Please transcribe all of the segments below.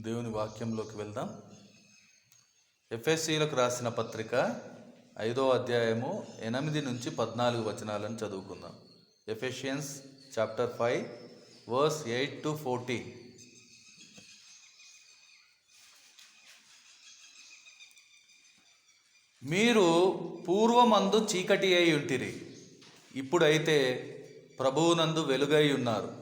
దేవుని వాక్యంలోకి వెళ్దాం. ఎఫ్ఎస్సీలకు రాసిన పత్రిక ఐదో అధ్యాయము ఎనిమిది నుంచి పద్నాలుగు వచనాలను చదువుకుందాం. Ephesians chapter five verse eight to fourteen. మీరు పూర్వమందు చీకటి అయి ఉంటిరి. ఇప్పుడైతే ప్రభువునందు వెలుగై ఉన్నారు.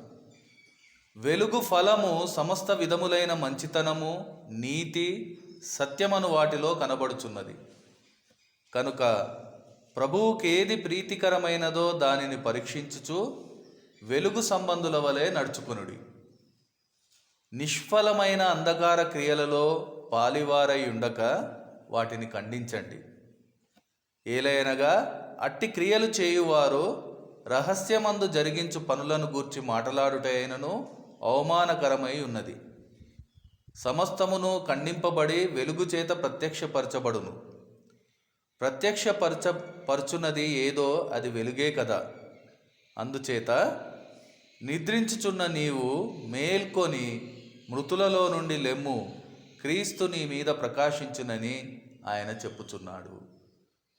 వెలుగు ఫలము సమస్త విధములైన మంచితనము నీతి సత్యమను వాటిలో కనబడుచున్నది. కనుక ప్రభువుకి ఏది ప్రీతికరమైనదో దానిని పరీక్షించుచు వెలుగు సంబంధుల వలె నడుచుకునుడి. నిష్ఫలమైన అంధకార క్రియలలో పాలివారై ఉండక వాటిని ఖండించండి. ఏలైనగా అట్టి క్రియలు చేయువారు రహస్యమందు జరిగించు పనులను గూర్చి మాటలాడుటైనను అవమానకరమై ఉన్నది. సమస్తమును ఖండింపబడి వెలుగు చేత ప్రత్యక్షపరచబడును. ప్రత్యక్షపరచ పరచున్నది ఏదో అది వెలుగే కదా. అందుచేత నిద్రించుచున్న నీవు మేల్కొని మృతులలో నుండి లెమ్ము క్రీస్తు నీ మీద ప్రకాశించునని ఆయన చెప్పుచున్నాడు.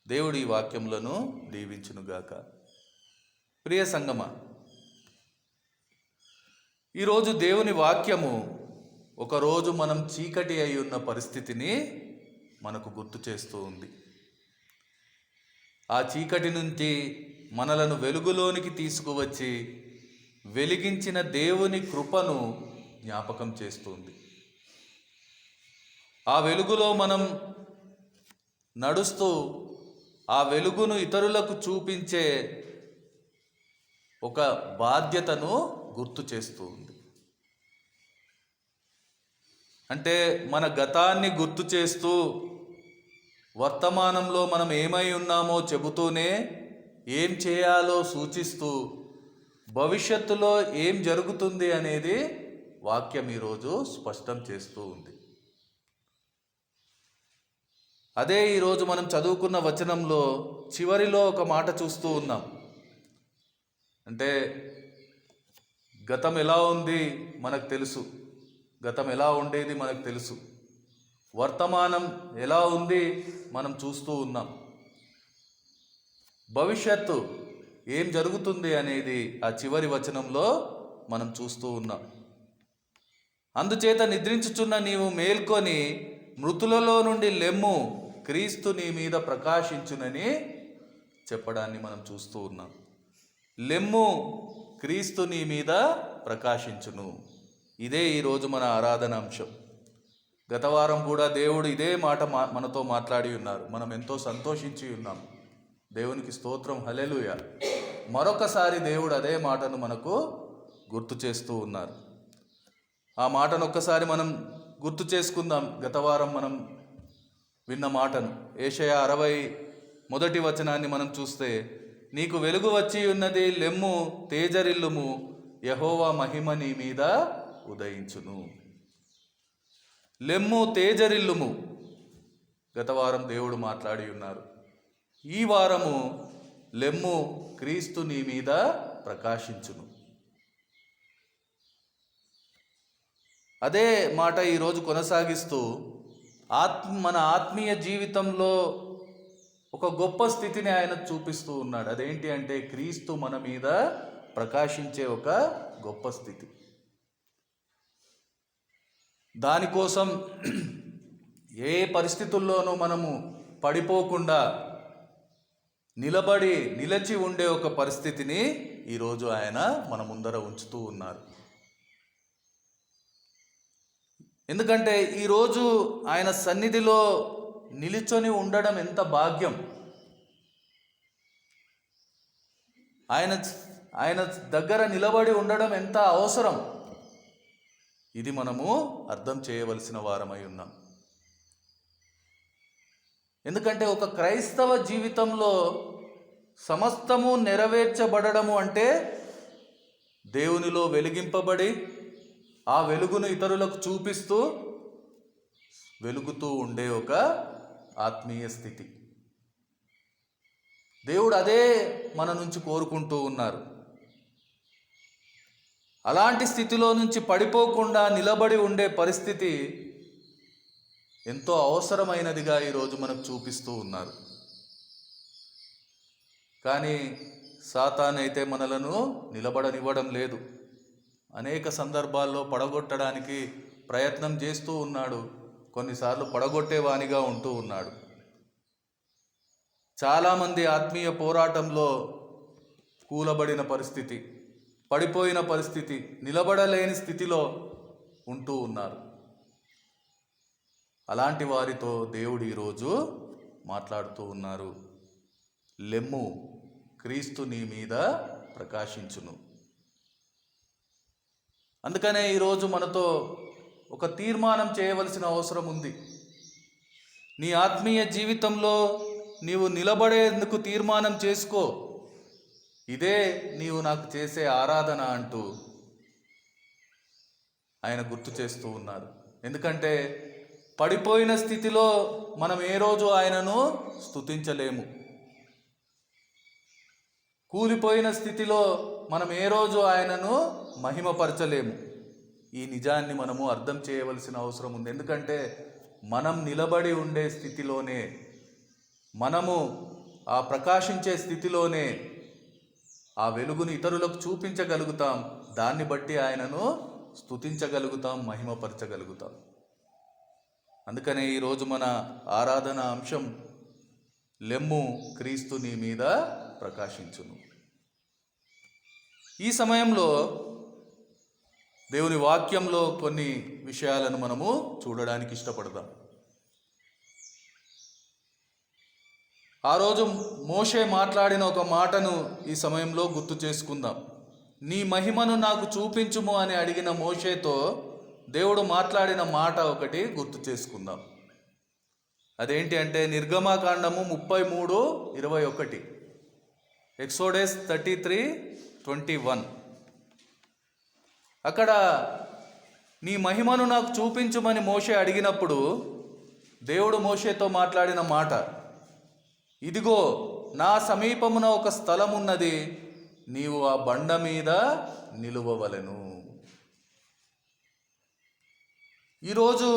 దేవుడి ఈ వాక్యములను దీవించునుగాక. ప్రియ సంగమ ఈరోజు దేవుని వాక్యము ఒకరోజు మనం చీకటి అయి ఉన్న పరిస్థితిని మనకు గుర్తు చేస్తూ ఉంది. ఆ చీకటి నుంచి మనలను వెలుగులోనికి తీసుకువచ్చి వెలిగించిన దేవుని కృపను జ్ఞాపకం చేస్తుంది ఆ వెలుగులో మనం నడుస్తూ ఆ వెలుగును ఇతరులకు చూపించే ఒక బాధ్యతను గుర్తు చేస్తుంది ఉంది అంటే మన గతాన్ని గుర్తు చేస్తూ వర్తమానంలో మనం ఏమై ఉన్నామో చెబుతూనే ఏం చేయాలో సూచిస్తూ భవిష్యత్తులో ఏం జరుగుతుంది అనేది వాక్యం ఈరోజు స్పష్టం చేస్తూ ఉంది. అదే ఈరోజు మనం చదువుకున్న వచనంలో చివరిలో ఒక మాట చూస్తూ ఉన్నాం. అంటే గతం ఎలా ఉంది? మనకు తెలుసు. గతం ఎలా ఉండేది మనకు తెలుసు. వర్తమానం ఎలా ఉంది మనం చూస్తూ ఉన్నాం. భవిష్యత్తు ఏం జరుగుతుంది అనేది ఆ చివరి వచనంలో మనం చూస్తూ ఉన్నాం. అందుచేత నిద్రించుచున్న నీవు మేల్కొని మృతులలో నుండి లెమ్ము క్రీస్తు నీ మీద ప్రకాశించునని చెప్పడాన్ని మనం చూస్తూ ఉన్నాం. లెమ్ము క్రీస్తు నీ మీద ప్రకాశించును. ఇదే ఈరోజు మన ఆరాధన అంశం. గత వారం కూడా దేవుడు ఇదే మాట మా మనతో మాట్లాడి ఉన్నారు. మనం ఎంతో సంతోషించి ఉన్నాం. దేవునికి స్తోత్రం. హలెలుయ మరొకసారి దేవుడు అదే మాటను మనకు గుర్తు చేస్తూ ఉన్నారు. ఆ మాటను ఒక్కసారి మనం గుర్తు చేసుకుందాం. గత వారం మనం విన్న మాటను. ఏషయ అరవై మొదటి వచనాన్ని మనం చూస్తే నీకు వెలుగు వచ్చి ఉన్నది లెమ్ము తేజరిల్లుము యహోవా మహిమ నీ మీద ఉదయించును. లెమ్ము తేజరిల్లుము. గత వారం దేవుడు మాట్లాడి ఉన్నారు. ఈ వారము లెమ్ము క్రీస్తు నీ మీద ప్రకాశించును. అదే మాట ఈరోజు కొనసాగిస్తూ ఆత్మ మన ఆత్మీయ జీవితంలో ఒక గొప్ప స్థితిని ఆయన చూపిస్తూ ఉన్నాడు. అదేంటి అంటే క్రీస్తు మన మీద ప్రకాశించే ఒక గొప్ప స్థితి. దానికోసం ఏ పరిస్థితుల్లోనూ మనము పడిపోకుండా నిలబడి నిలచి ఉండే ఒక పరిస్థితిని ఈరోజు ఆయన మన ముందర ఉంచుతూ ఉన్నారు. ఎందుకంటే ఈరోజు ఆయన సన్నిధిలో నిలుచొని ఉండడం ఎంత భాగ్యం. ఆయన ఆయన దగ్గర నిలబడి ఉండడం ఎంత అవసరం. ఇది మనము అర్థం చేయవలసిన వారమై ఉన్నాం. ఎందుకంటే ఒక క్రైస్తవ జీవితంలో సమస్తము నెరవేర్చబడము అంటే దేవునిలో వెలిగింపబడి ఆ వెలుగును ఇతరులకు చూపిస్తూ వెలుగుతూ ఉండే ఒక ఆత్మీయ స్థితి. దేవుడు అదే మన నుంచి కోరుకుంటూ ఉన్నారు. అలాంటి స్థితిలో నుంచి పడిపోకుండా నిలబడి ఉండే పరిస్థితి ఎంతో అవసరమైనదిగా ఈరోజు మనకు చూపిస్తూ ఉన్నారు. కానీ సాతాన్ అయితే మనలను నిలబడనివ్వడం లేదు. అనేక సందర్భాల్లో పడగొట్టడానికి ప్రయత్నం చేస్తూ ఉన్నాడు. కొన్నిసార్లు పడగొట్టేవానిగా ఉంటూ ఉన్నాడు. చాలామంది ఆత్మీయ పోరాటంలో కూలబడిన పరిస్థితి. పడిపోయిన పరిస్థితి నిలబడలేని స్థితిలో ఉంటూ ఉన్నారు. అలాంటి వారితో దేవుడు ఈరోజు మాట్లాడుతూ ఉన్నారు. లెమ్ము క్రీస్తు నీ మీద ప్రకాశించును. అందుకనే ఈరోజు మనతో ఒక తీర్మానం చేయవలసిన అవసరం ఉంది. నీ ఆత్మీయ జీవితంలో నీవు నిలబడేందుకు తీర్మానం చేసుకో. ఇదే నీవు నాకు చేసే ఆరాధన అంటూ ఆయన గుర్తు చేస్తూ ఉన్నారు. ఎందుకంటే పడిపోయిన స్థితిలో మనం ఏ రోజు ఆయనను స్తుతించలేము. కూలిపోయిన స్థితిలో మనం ఏ రోజు ఆయనను మహిమపరచలేము. ఈ నిజాన్ని మనము అర్థం చేయవలసిన అవసరం ఉంది. ఎందుకంటే మనం నిలబడి ఉండే స్థితిలోనే మనము ఆ ప్రకాశించే స్థితిలోనే ఆ వెలుగుని ఇతరులకు చూపించగలుగుతాం. దాన్ని బట్టి ఆయనను స్తుతించగలుగుతాం మహిమపరచగలుగుతాం. అందుకనే ఈరోజు మన ఆరాధన అంశం లెమ్ము క్రీస్తు నీ మీద ప్రకాశించును. ఈ సమయంలో దేవుని వాక్యంలో కొన్ని విషయాలను మనము చూడడానికి ఇష్టపడదాం. ఆ రోజు మోషే మాట్లాడిన ఒక మాటను ఈ సమయంలో గుర్తు చేసుకుందాం. నీ మహిమను నాకు చూపించుము అని అడిగిన మోషేతో దేవుడు మాట్లాడిన మాట ఒకటి గుర్తు చేసుకుందాం. అదేంటి అంటే నిర్గమాకాండము ముప్పై మూడు ఇరవై ఒకటి. Exodus thirty three twenty one. అక్కడ నీ మహిమను నాకు చూపించుమని మోషే అడిగినప్పుడు దేవుడు మోషేతో మాట్లాడిన మాట ఇదిగో నా సమీపమున ఒక స్థలం ఉన్నది నీవు ఆ బండ మీద నిలువవలెను. ఈరోజు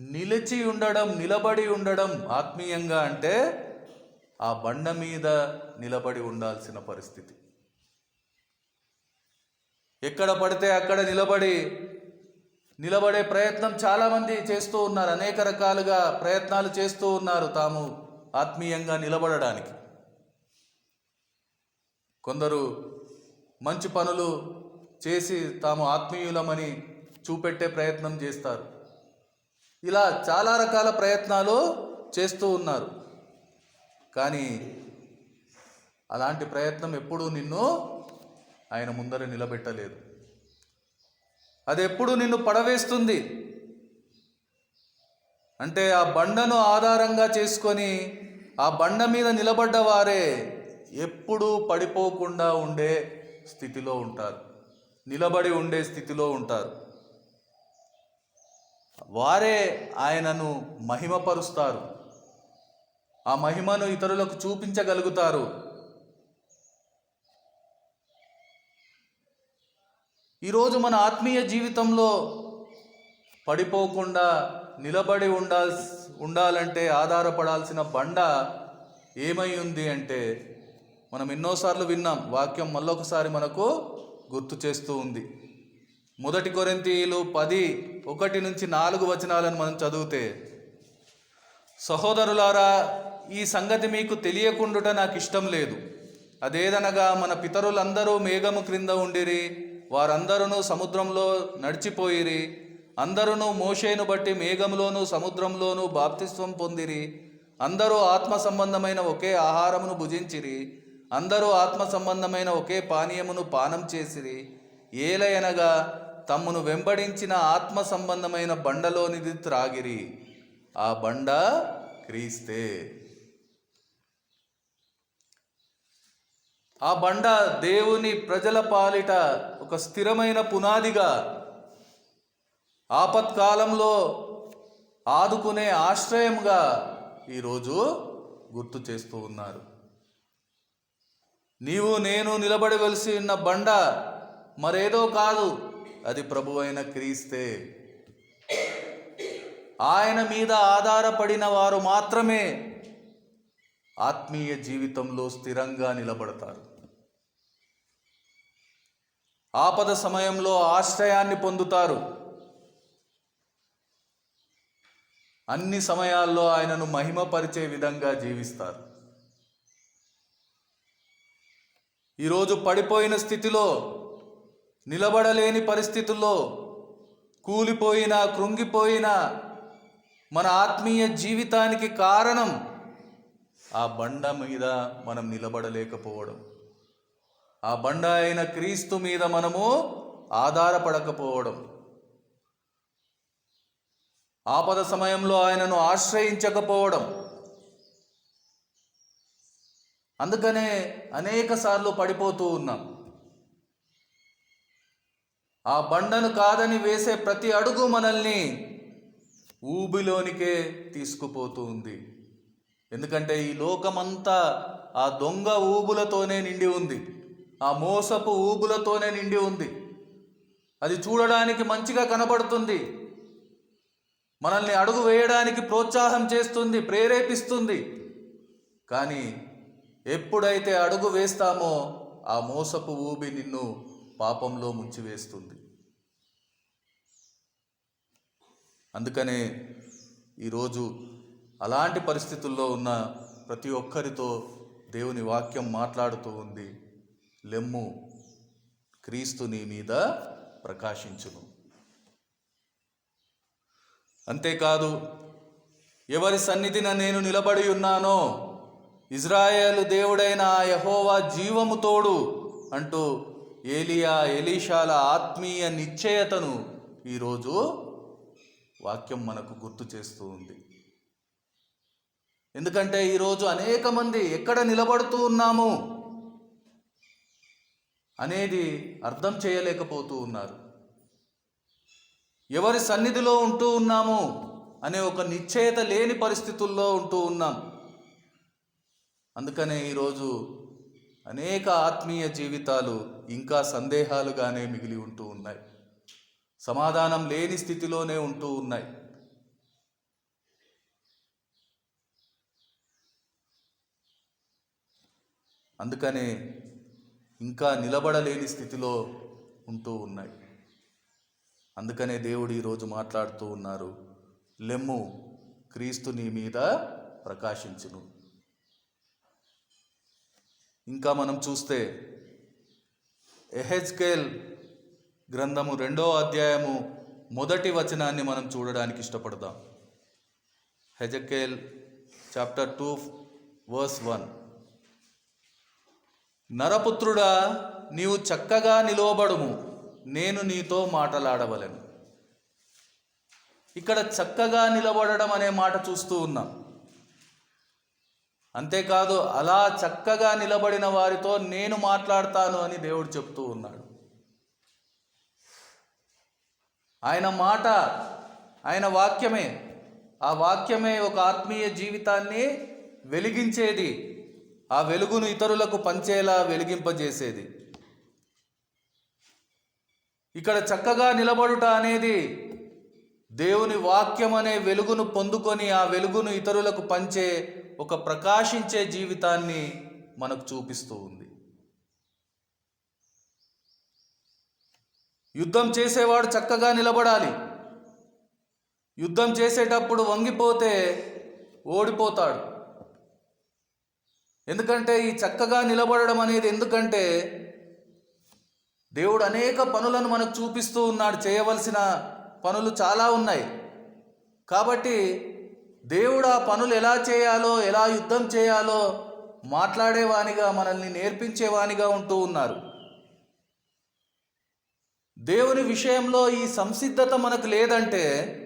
నిలిచి ఉండడం నిలబడి ఉండడం ఆత్మీయంగా అంటే ఆ బండ మీద నిలబడి ఉండాల్సిన పరిస్థితి. ఎక్కడ పడితే అక్కడ నిలబడి నిలబడే ప్రయత్నం చాలామంది చేస్తూ ఉన్నారు. అనేక రకాలుగా ప్రయత్నాలు చేస్తూ ఉన్నారు తాము. ఆత్మీయంగా నిలబడడానికి. కొందరు మంచి పనులు చేసి తాము ఆత్మీయులమని చూపెట్టే ప్రయత్నం చేస్తారు. ఇలా చాలా రకాల ప్రయత్నాలు చేస్తూ ఉన్నారు. కానీ అలాంటి ప్రయత్నం ఎప్పుడూ నిన్ను ఆయన ముందర నిలబెట్టలేదు. అది ఎప్పుడు నిన్ను పడవేస్తుంది? అంటే ఆ బండను ఆధారంగా చేసుకొని ఆ బండ మీద నిలబడ్డ వారే ఎప్పుడూ పడిపోకుండా ఉండే స్థితిలో ఉంటారు. నిలబడి ఉండే స్థితిలో ఉంటారు. వారే ఆయనను మహిమపరుస్తారు. ఆ మహిమను ఇతరులకు చూపించగలుగుతారు. ఈరోజు మన ఆత్మీయ జీవితంలో పడిపోకుండా నిలబడి ఉండాల్సి ఉండాలంటే ఆధారపడాల్సిన బండ ఏమై ఉంది అంటే మనం ఎన్నోసార్లు విన్నాం వాక్యం మళ్ళొకసారి మనకు గుర్తు చేస్తూ ఉంది. మొదటి కొరింతీయులు పది ఒకటి నుంచి నాలుగు వచనాలను మనం చదివితే సహోదరులారా ఈ సంగతి మీకు తెలియకుండుట నాకు ఇష్టం లేదు. అదేదనగా మన పితరులందరూ మేఘము క్రింద ఉండిరి వారందరూ సముద్రంలో నడిచిపోయిరి అందరూ మోషేను బట్టి మేఘములోను సముద్రంలోను బాప్తిస్వం పొందిరి. అందరూ ఆత్మ సంబంధమైన ఒకే ఆహారమును భుజించిరి. అందరూ ఆత్మ సంబంధమైన ఒకే పానీయమును పానం చేసిరి. ఏలయనగా తమ్మును వెంబడించిన ఆత్మ సంబంధమైన బండలోనిది త్రాగిరి. ఆ బండ క్రీస్తే. ఆ బండ దేవుని ప్రజల పాలిట ఒక స్థిరమైన పునాదిగా ఆపత్కాలంలో ఆదుకునే ఆశ్రయంగా ఈరోజు గుర్తు చేస్తూ ఉన్నారు. నీవు నేను నిలబడవలసి ఉన్న బండ మరేదో కాదు అది ప్రభు అయిన క్రీస్తే. ఆయన మీద ఆధారపడిన వారు మాత్రమే ఆత్మీయ జీవితంలో స్థిరంగా నిలబడతారు. ఆపద సమయంలో ఆశ్రయాన్ని పొందుతారు. అన్ని సమయాల్లో ఆయనను మహిమపరిచే విధంగా జీవిస్తారు. ఈరోజు పడిపోయిన స్థితిలో నిలబడలేని పరిస్థితుల్లో కూలిపోయినా కృంగిపోయినా మన ఆత్మీయ జీవితానికి కారణం ఆ బండ మీద మనం నిలబడలేకపోవడం. ఆ బండ అయిన క్రీస్తు మీద మనము ఆధారపడకపోవడం. ఆపద సమయంలో ఆయనను ఆశ్రయించకపోవడం. అందుకనే అనేక సార్లు పడిపోతూ ఉన్నాం. ఆ బండను కాదని వేసే ప్రతి అడుగు మనల్ని ఊబిలోనికే తీసుకుపోతూ ఉంది. ఎందుకంటే ఈ లోకమంతా ఆ దొంగ ఊబులతోనే నిండి ఉంది. ఆ మోసపు ఊబులతోనే నిండి ఉంది. అది చూడడానికి మంచిగా కనబడుతుంది. మనల్ని అడుగు వేయడానికి ప్రోత్సాహం చేస్తుంది ప్రేరేపిస్తుంది. కానీ ఎప్పుడైతే అడుగు వేస్తామో ఆ మోసపు ఊబి నిన్ను పాపంలో ముంచివేస్తుంది. అందుకనే ఈరోజు అలాంటి పరిస్థితుల్లో ఉన్న ప్రతి ఒక్కరితో దేవుని వాక్యం మాట్లాడుతూ ఉంది. లెమ్ము క్రీస్తు నీ మీద ప్రకాశించును. అంతేకాదు ఎవరి సన్నిధిన నేను నిలబడి ఉన్నానో ఇజ్రాయేల్ దేవుడైన ఆ యహోవా జీవము తోడు అంటూ ఏలియా ఎలీషాల ఆత్మీయ నిశ్చయతను ఈరోజు వాక్యం మనకు గుర్తు చేస్తూ ఉంది. ఎందుకంటే ఈరోజు అనేక మంది ఎక్కడ నిలబడుతూ ఉన్నాము అనేది అర్థం చేయలేకపోతూ ఉన్నారు. ఎవరి సన్నిధిలో ఉంటూ ఉన్నాము అనే ఒక నిశ్చయత లేని పరిస్థితుల్లో ఉంటూ ఉన్నాం. అందుకనే ఈరోజు అనేక ఆత్మీయ జీవితాలు ఇంకా సందేహాలుగానే మిగిలి ఉంటూ ఉన్నాయి. సమాధానం లేని స్థితిలోనే ఉంటూ ఉన్నాయి. అందుకనే ఇంకా నిలబడలేని స్థితిలో ఉంటూ ఉన్నాయి. అందుకనే దేవుడు ఈరోజు మాట్లాడుతూ ఉన్నారు. లెమ్ము క్రీస్తు నీ మీద ప్రకాశించును. ఇంకా మనం చూస్తే ఎహెజ్కేల్ గ్రంథము రెండో అధ్యాయము మొదటి వచనాన్ని మనం చూడడానికి ఇష్టపడదాం. Ezekiel chapter two verse one. నరపుత్రుడా నీవు చక్కగా నిలవబడుము. నేను నీతో మాటలాడవలను. ఇక్కడ చక్కగా నిలబడడం అనే మాట చూస్తూ ఉన్నాం. అంతేకాదు అలా చక్కగా నిలబడిన వారితో నేను మాట్లాడతాను అని దేవుడు చెప్తూ ఉన్నాడు. ఆయన మాట ఆయన వాక్యమే. ఆ వాక్యమే ఒక ఆత్మీయ జీవితాన్ని వెలిగించేది. ఆ వెలుగును ఇతరులకు పంచేలా వెలిగింపజేసేది. ఇక్కడ చక్కగా నిలబడుట అనేది దేవుని వాక్యం అనే వెలుగును పొందుకొని ఆ వెలుగును ఇతరులకు పంచే ఒక ప్రకాశించే జీవితాన్ని మనకు చూపిస్తూ ఉంది. యుద్ధం చేసేవాడు చక్కగా నిలబడాలి. యుద్ధం చేసేటప్పుడు వంగిపోతే ఓడిపోతాడు. ఎందుకంటే ఈ చక్కగా నిలబడడం అనేది ఎందుకంటే దేవుడు అనేక పనులను మనకు చూపిస్తూ ఉన్నాడు చేయవలసిన పనులు చాలా ఉన్నాయి. కాబట్టి దేవుడు ఆ పనులు ఎలా చేయాలో ఎలా యుద్ధం చేయాలో మాట్లాడేవానిగా మనల్ని నేర్పించేవానిగా ఉంటూ ఉన్నారు. దేవుని విషయంలో ఈ సంసిద్ధత మనకు లేదంటే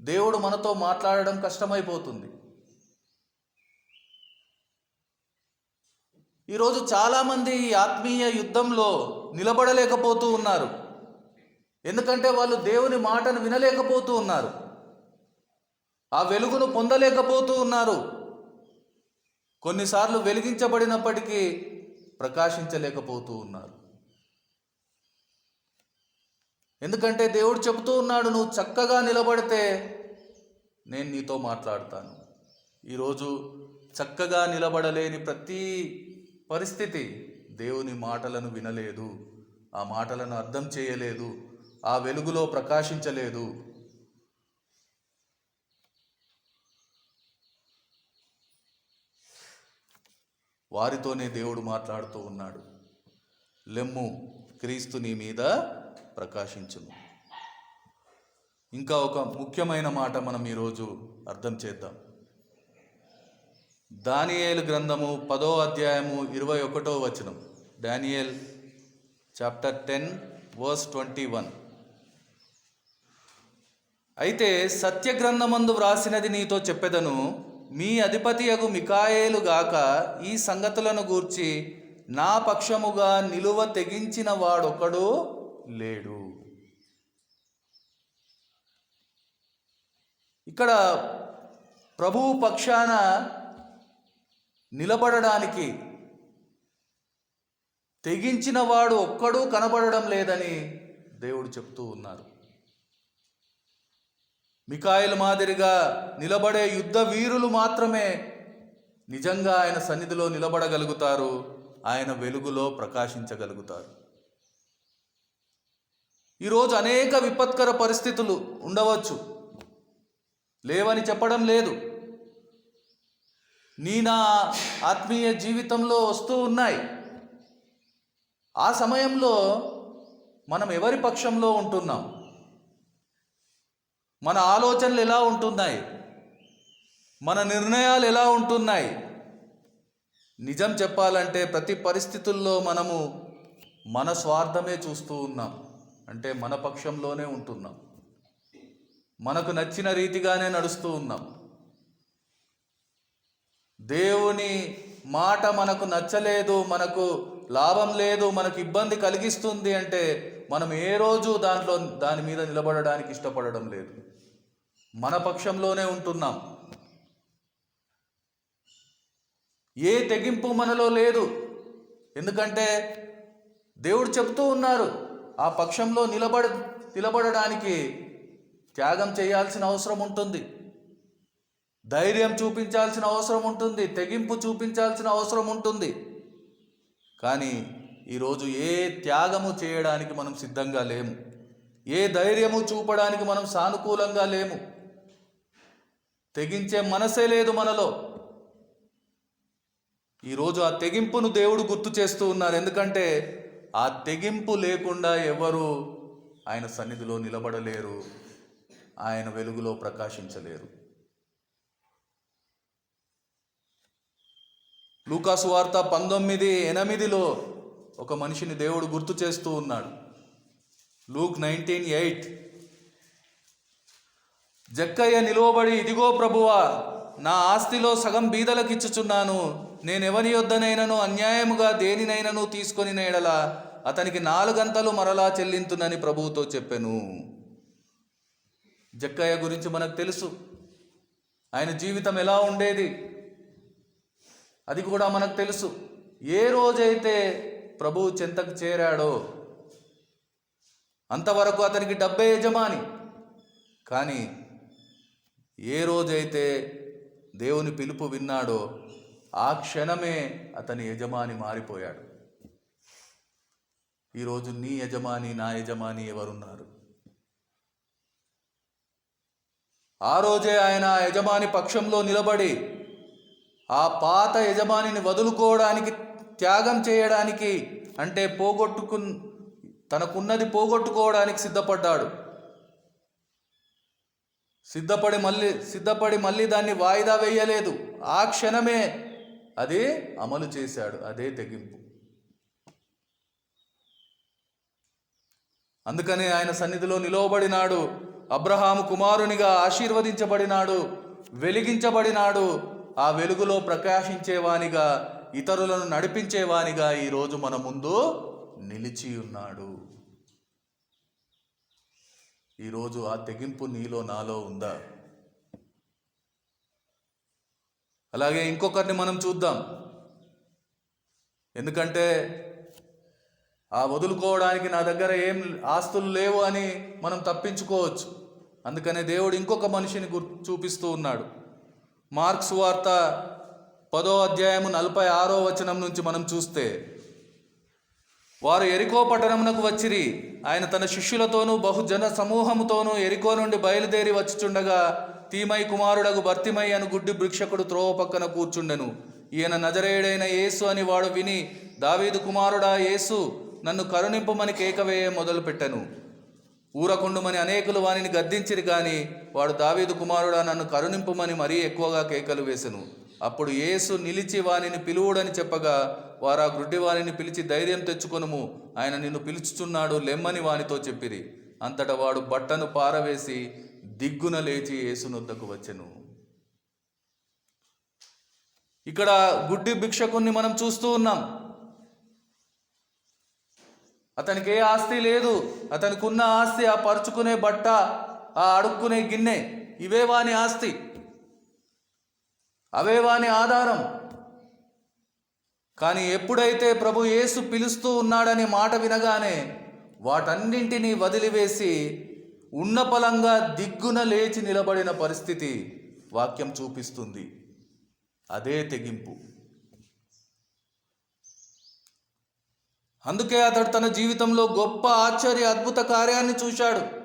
దేవుడు మనతో మాట్లాడడం కష్టమైపోతుంది. ఈరోజు చాలామంది ఈ ఆత్మీయ యుద్ధంలో నిలబడలేకపోతూ ఉన్నారు. ఎందుకంటే వాళ్ళు దేవుని మాటను వినలేకపోతూ ఉన్నారు. ఆ వెలుగును పొందలేకపోతూ ఉన్నారు. కొన్నిసార్లు వెలిగించబడినప్పటికీ ప్రకాశించలేకపోతూ ఉన్నారు. ఎందుకంటే దేవుడు చెబుతూ ఉన్నాడు నువ్వు చక్కగా నిలబడితే నేను నీతో మాట్లాడతాను. ఈరోజు చక్కగా నిలబడలేని ప్రతి పరిస్థితి దేవుని మాటలను వినలేదు. ఆ మాటలను అర్థం చేయలేదు. ఆ వెలుగులో ప్రకాశించలేదు. వారితోనే దేవుడు మాట్లాడుతూ ఉన్నాడు. లెమ్ము క్రీస్తు నీ మీద ప్రకాశించును ఇంకా ఒక ముఖ్యమైన మాట మనం ఈరోజు అర్థం చేద్దాం. దానియేలు గ్రంథము పదో అధ్యాయము ఇరవై ఒకటో వచనం. Daniel chapter ten verse twenty one. అయితే సత్య గ్రంథమందు వ్రాసినది నీతో చెప్పెదను మీ అధిపతియగు మికాయేలు గాక ఈ సంగతులను గూర్చి నా పక్షముగా నిలువ తెగించిన వాడొకడు లేడు. ఇక్కడ ప్రభువు పక్షాన నిలబడడానికి తెగించిన వాడు ఒక్కడూ కనబడడం లేదని దేవుడు చెప్తూ ఉన్నారు. మికాయిల మాదిరిగా నిలబడే యుద్ధ వీరులు మాత్రమే నిజంగా ఆయన సన్నిధిలో నిలబడగలుగుతారు ఆయన వెలుగులో ప్రకాశించగలుగుతారు. ఈరోజు అనేక విపత్కర పరిస్థితులు ఉండవచ్చు. లేవని చెప్పడం లేదు. నీ నా ఆత్మీయ జీవితంలో వస్తూ ఉన్నాయి. ఆ సమయంలో మనం ఎవరి పక్షంలో ఉంటున్నాం? మన ఆలోచనలు ఎలా ఉంటున్నాయి? మన నిర్ణయాలు ఎలా ఉంటున్నాయి? నిజం చెప్పాలంటే ప్రతి పరిస్థితుల్లో మనము మన స్వార్థమే చూస్తూ ఉన్నాం. అంటే మన పక్షంలోనే ఉంటున్నాం. మనకు నచ్చిన రీతిగానే నడుస్తూ ఉన్నాం. దేవుని మాట మనకు నచ్చలేదు మనకు లాభం లేదు మనకు ఇబ్బంది కలిగిస్తుంది అంటే మనం ఏ రోజు దాంట్లో దాని మీద నిలబడడానికి ఇష్టపడడం లేదు. మన పక్షంలోనే ఉంటున్నాం. ఏ తెగింపు మనలో లేదు. ఎందుకంటే దేవుడు చెప్తూ ఉన్నారు ఆ పక్షంలో నిలబడ నిలబడడానికి త్యాగం చేయాల్సిన అవసరం ఉంటుంది. ధైర్యం చూపించాల్సిన అవసరం ఉంటుంది తెగింపు చూపించాల్సిన అవసరం ఉంటుంది. కానీ ఈరోజు ఏ త్యాగము చేయడానికి మనం సిద్ధంగా లేము? ఏ ధైర్యము చూపడానికి మనం సానుకూలంగా లేము? తెగించే మనసే లేదు మనలో. ఈరోజు ఆ తెగింపును దేవుడు గుర్తు చేస్తూ ఉన్నారు. ఎందుకంటే ఆ తెగింపు లేకుండా ఎవరు ఆయన సన్నిధిలో నిలబడలేరు ఆయన వెలుగులో ప్రకాశించలేరు. లూకాసు వార్త పంతొమ్మిది ఎనిమిదిలో ఒక మనిషిని దేవుడు గుర్తు చేస్తూ ఉన్నాడు. Luke nineteen eight. జక్కయ్య నిలువబడి ఇదిగో ప్రభువా నా ఆస్తిలో సగం బీదలకిచ్చుచున్నాను. నేనెవని యొద్దనైనను అన్యాయముగా దేనినైనను తీసుకొని నేడల? అతనికి నాలుగంతలు మరలా చెల్లింతునని ప్రభువుతో చెప్పెను. జక్కయ్య గురించి మనకు తెలుసు. ఆయన జీవితం ఎలా ఉండేది? అది కూడా మనకు తెలుసు. ఏ రోజైతే ప్రభువు చెంతకు చేరాడో అంతవరకు అతనికి డబ్బే యజమాని. కానీ ఏ రోజైతే దేవుని పిలుపు విన్నాడో ఆ క్షణమే అతని యజమాని మారిపోయాడు. ఈరోజు నీ యజమాని నా యజమాని ఎవరున్నారు? ఆ రోజే ఆయన యజమాని పక్షంలో నిలబడి ఆ పాత యజమానిని వదులుకోవడానికి త్యాగం చేయడానికి అంటే పోగొట్టుకు తనకున్నది పోగొట్టుకోవడానికి సిద్ధపడ్డాడు. సిద్ధపడి మళ్ళీ సిద్ధపడి మళ్ళీ దాన్ని వాయిదా వేయలేదు. ఆ క్షణమే అది అమలు చేశాడు అదే తెగింపు. అందుకనే ఆయన సన్నిధిలో నిలవబడినాడు. అబ్రహాము కుమారునిగా ఆశీర్వదించబడినాడు వెలిగించబడినాడు. ఆ వెలుగులో ప్రకాశించేవానిగా ఇతరులను నడిపించేవానిగా ఈరోజు మన ముందు నిలిచి ఉన్నాడు. ఈరోజు ఆ తెగింపు నీలో నాలో ఉందా? అలాగే ఇంకొకరిని మనం చూద్దాం. ఎందుకంటే ఆ వదులుకోవడానికి నా దగ్గర ఏం ఆస్తులు లేవు అని మనం తప్పించుకోవచ్చు. అందుకనే దేవుడు ఇంకొక మనిషిని గుర్ చూపిస్తూ ఉన్నాడు. మార్క్స్ వార్త పదో అధ్యాయము నలభై ఆరో వచనం నుంచి మనం చూస్తే వారు ఎరికో పట్టణమునకు వచ్చిరి. ఆయన తన శిష్యులతోనూ బహుజన సమూహముతోనూ ఎరికో నుండి బయలుదేరి వచ్చుచుండగా తీమై కుమారుడకు భర్తిమై అను గుడ్డి భృక్షకుడు త్రోవ పక్కన కూర్చుండెను. ఈయన నజరేయుడైన యేసు అని వాడు విని దావీదు కుమారుడా యేసు నన్ను కరుణింపమని కేకవేయ మొదలుపెట్టెను. ఊరకుండుమని అనేకులు వానిని గద్దించిరి కానీ వాడు దావీదు కుమారుడా నన్ను కరుణింపుమని మరీ ఎక్కువగా కేకలు వేసెను. అప్పుడు యేసు నిలిచి వానిని పిలువుడని చెప్పగా వారు ఆ గుడ్డి వానిని పిలిచి ధైర్యం తెచ్చుకొనుము. ఆయన నిన్ను పిలుచుచున్నాడు లెమ్మని వానితో చెప్పిరి. అంతటా వాడు బట్టను పారవేసి దిగ్గున లేచి యేసునొద్దకు వచ్చెను. ఇక్కడ గుడ్డి భిక్షకుణ్ణి మనం చూస్తూ ఉన్నాం. అతనికి ఏ ఆస్తి లేదు. అతనికి ఉన్న ఆస్తి ఆ పరుచుకునే బట్ట ఆ అడుక్కునే గిన్నె ఇవే వాని ఆస్తి. అవే వాని ఆధారం. కానీ ఎప్పుడైతే ప్రభు యేసు పిలుస్తూ ఉన్నాడనే మాట వినగానే వాటన్నింటినీ వదిలివేసి ఉన్నపలంగా దిగ్గున లేచి నిలబడిన పరిస్థితి వాక్యం చూపిస్తుంది. అదే తెగింపు. అందుకే అతడు తన జీవితంలో గొప్ప ఆశ్చర్య అద్భుత కార్యాన్ని చూశాడు.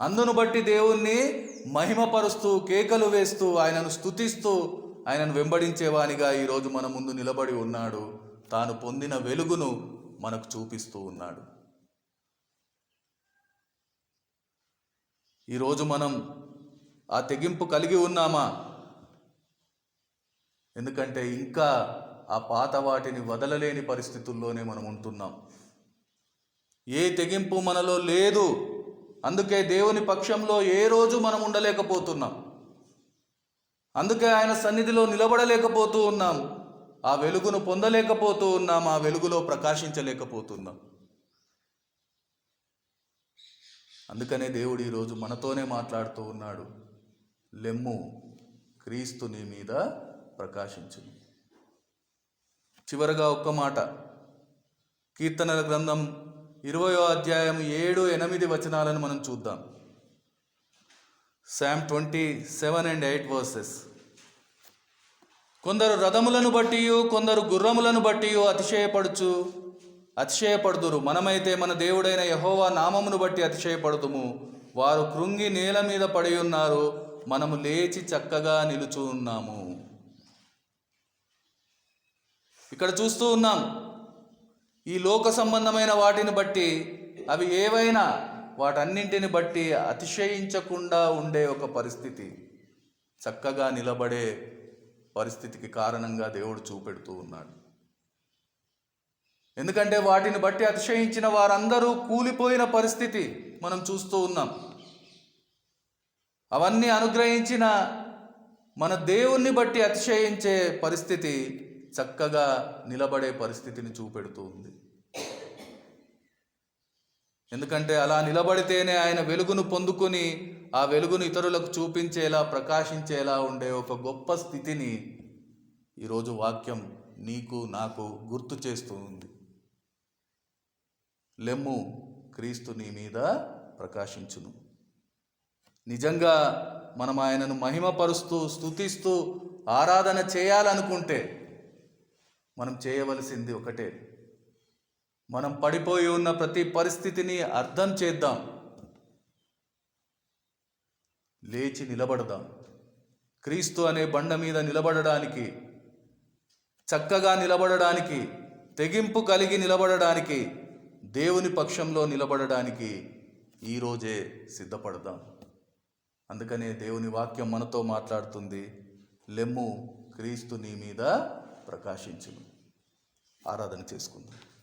అందును బట్టి దేవుణ్ణి మహిమపరుస్తూ కేకలు వేస్తూ ఆయనను స్తుతిస్తూ ఆయనను వెంబడించేవానిగా ఈరోజు మన ముందు నిలబడి ఉన్నాడు. తాను పొందిన వెలుగును మనకు చూపిస్తూ ఉన్నాడు. ఈరోజు మనం ఆ తెగింపు కలిగి ఉన్నామా? ఎందుకంటే ఇంకా ఆ పాత వాటిని వదలలేని పరిస్థితుల్లోనే మనం ఉంటున్నాం. ఏ తెగింపు మనలో లేదు. అందుకే దేవుని పక్షంలో ఏ రోజు మనం ఉండలేకపోతున్నాం. అందుకే ఆయన సన్నిధిలో నిలబడలేకపోతూ ఉన్నాం. ఆ వెలుగును పొందలేకపోతూ ఉన్నాం. ఆ వెలుగులో ప్రకాశించలేకపోతున్నాం. అందుకనే దేవుడు ఈరోజు మనతోనే మాట్లాడుతూ ఉన్నాడు. లెమ్ము క్రీస్తు నీ మీద ప్రకాశించును. చివరగా ఒక్క మాట. కీర్తనల గ్రంథం ఇరవయో అధ్యాయం ఏడు ఎనిమిది వచనాలను మనం చూద్దాం. Psalm twenty seven and eight verses కొందరు రథములను బట్టి కొందరు గుర్రములను బట్టి అతిశయపడుచు అతిశయపడుదురు. మనమైతే మన దేవుడైన యహోవా నామమును బట్టి అతిశయపడుతుము. వారు కృంగి నేల మీద పడి ఉన్నారు. మనము లేచి చక్కగా నిలుచు ఉన్నాము. ఇక్కడ చూస్తూ ఉన్నాం. ఈ లోక సంబంధమైన వాటిని బట్టి అవి ఏవైనా వాటన్నింటిని బట్టి అతిశయించకుండా ఉండే ఒక పరిస్థితి. చక్కగా నిలబడే పరిస్థితికి కారణంగా దేవుడు చూపెడుతూ ఉన్నాడు. ఎందుకంటే వాటిని బట్టి అతిశయించిన వారందరూ కూలిపోయిన పరిస్థితి మనం చూస్తూ ఉన్నాం. అవన్నీ అనుగ్రహించిన మన దేవుణ్ణి బట్టి అతిశయించే పరిస్థితి చక్కగా నిలబడే పరిస్థితిని చూపెడుతూ ఉంది ఎందుకంటే అలా నిలబడితేనే ఆయన వెలుగును పొందుకొని ఆ వెలుగును ఇతరులకు చూపించేలా ప్రకాశించేలా ఉండే ఒక గొప్ప స్థితిని ఈరోజు వాక్యం నీకు నాకు గుర్తు చేస్తూ ఉంది లెమ్ము క్రీస్తు నీ మీద ప్రకాశించును. నిజంగా మనం ఆయనను మహిమపరుస్తూ స్తుతిస్తూ ఆరాధన చేయాలనుకుంటే మనం చేయవలసింది ఒకటే. మనం పడిపోయి ఉన్న ప్రతి పరిస్థితిని అర్థం చేద్దాం. లేచి నిలబడదాం. క్రీస్తు అనే బండ మీద నిలబడడానికి చక్కగా నిలబడడానికి తెగింపు కలిగి నిలబడడానికి దేవుని పక్షంలో నిలబడడానికి ఈరోజే సిద్ధపడదాం. అందుకనే దేవుని వాక్యం మనతో మాట్లాడుతుంది. లెమ్ము క్రీస్తు నీ మీద ప్రకాశించును. ఆరాధన చేసుకుందాం.